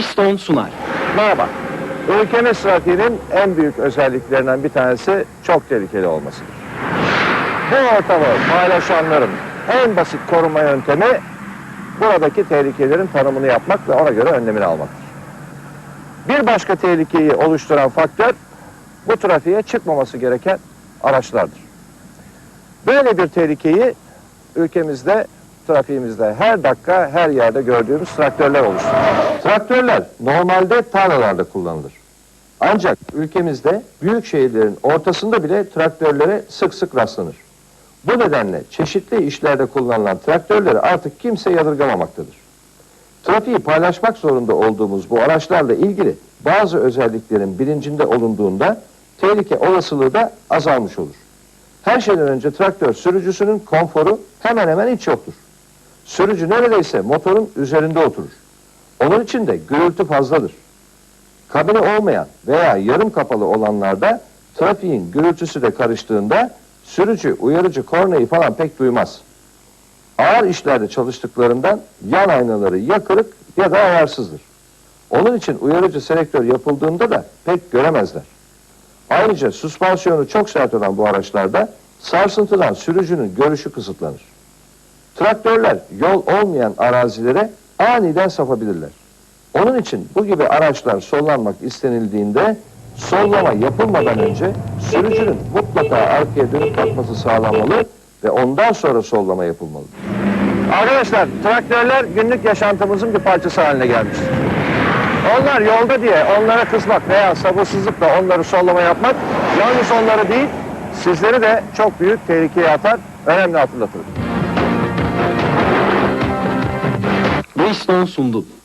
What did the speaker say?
Bridgestone sunar. Merhaba. Ülkemiz trafiğinin en büyük özelliklerinden bir tanesi çok tehlikeli olmasıdır. Bu ortamı paylaşanların en basit koruma yöntemi buradaki tehlikelerin tanımını yapmak ve ona göre önlemini almaktır. Bir başka tehlikeyi oluşturan faktör bu trafiğe çıkmaması gereken araçlardır. Böyle bir tehlikeyi ülkemizde, trafiğimizde her dakika her yerde gördüğümüz traktörler oluşturur. Traktörler normalde tarlalarda kullanılır. Ancak ülkemizde büyük şehirlerin ortasında bile traktörlere sık sık rastlanır. Bu nedenle çeşitli işlerde kullanılan traktörleri artık kimse yadırgamamaktadır. Trafiği paylaşmak zorunda olduğumuz bu araçlarla ilgili bazı özelliklerin bilincinde olunduğunda tehlike olasılığı da azalmış olur. Her şeyden önce traktör sürücüsünün konforu hemen hemen hiç yoktur. Sürücü neredeyse motorun üzerinde oturur. Onun için de gürültü fazladır. Kabini olmayan veya yarım kapalı olanlarda trafiğin gürültüsü de karıştığında sürücü uyarıcı kornayı falan pek duymaz. Ağır işlerde çalıştıklarından yan aynaları ya kırık ya da ayarsızdır. Onun için uyarıcı selektör yapıldığında da pek göremezler. Ayrıca süspansiyonu çok sert olan bu araçlarda sarsıntıdan sürücünün görüşü kısıtlanır. Traktörler yol olmayan arazilere aniden sapabilirler. Onun için bu gibi araçlar sollanmak istenildiğinde sollama yapılmadan önce sürücünün mutlaka arkaya dönüp bakması sağlanmalı ve ondan sonra sollama yapılmalı. Arkadaşlar traktörler günlük yaşantımızın bir parçası haline gelmiştir. Onlar yolda diye onlara kızmak veya sabırsızlıkla onları sollama yapmak yalnız onları değil sizleri de çok büyük tehlikeye atar. Önemli hatırlatırım. Bridgestone sundu.